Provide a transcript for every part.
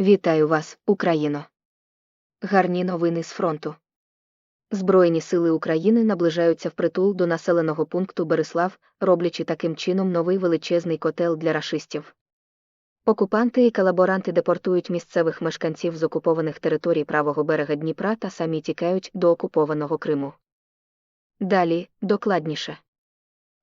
Вітаю вас, Україно. Гарні новини з фронту. Збройні сили України наближаються впритул до населеного пункту Береслав, роблячи таким чином новий величезний котел для рашистів. Окупанти і колаборанти депортують місцевих мешканців з окупованих територій правого берега Дніпра та самі тікають до окупованого Криму. Далі, докладніше.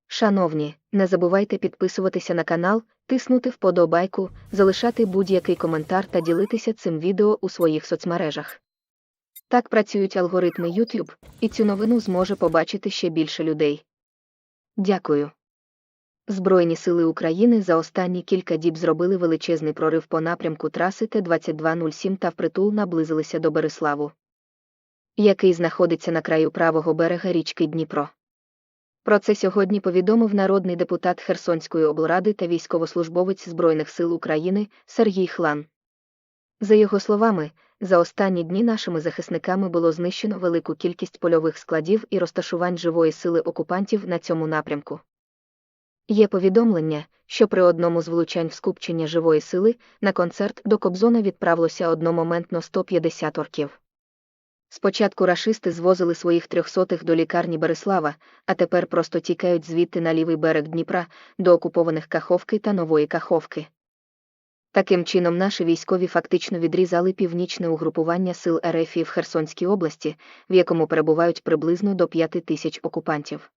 Шановні, не забувайте підписуватися на канал, тиснути вподобайку, залишати будь-який коментар та ділитися цим відео у своїх соцмережах. Так працюють алгоритми YouTube, і цю новину зможе побачити ще більше людей. Дякую. Збройні сили України за останні кілька діб зробили величезний прорив по напрямку траси Т-2207 та впритул наблизилися до Береславу, який знаходиться на краю правого берега річки Дніпро. Про це сьогодні повідомив народний депутат Херсонської облради та військовослужбовець Збройних сил України Сергій Хлан. За його словами, за останні дні нашими захисниками було знищено велику кількість польових складів і розташувань живої сили окупантів на цьому напрямку. Є повідомлення, що при одному з влучань в скупчення живої сили на концерт до Кобзона відправилося одномоментно 150 орків. Спочатку рашисти звозили своїх трьохсотих до лікарні Береслава, а тепер просто тікають звідти на лівий берег Дніпра до окупованих Каховки та Нової Каховки. Таким чином, наші військові фактично відрізали північне угрупування сил РФ в Херсонській області, в якому перебувають приблизно до 5 тисяч окупантів.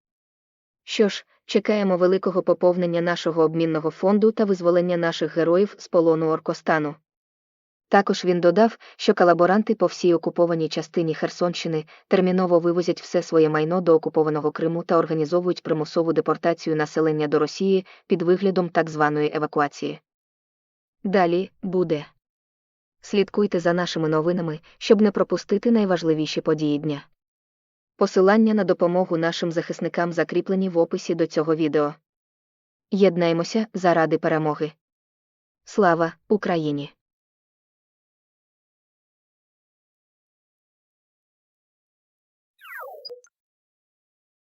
Що ж, чекаємо великого поповнення нашого обмінного фонду та визволення наших героїв з полону Оркостану. Також він додав, що колаборанти по всій окупованій частині Херсонщини терміново вивозять все своє майно до окупованого Криму та організовують примусову депортацію населення до Росії під виглядом так званої евакуації. Далі буде. Слідкуйте за нашими новинами, щоб не пропустити найважливіші події дня. Посилання на допомогу нашим захисникам закріплені в описі до цього відео. Єднаймося заради перемоги. Слава Україні!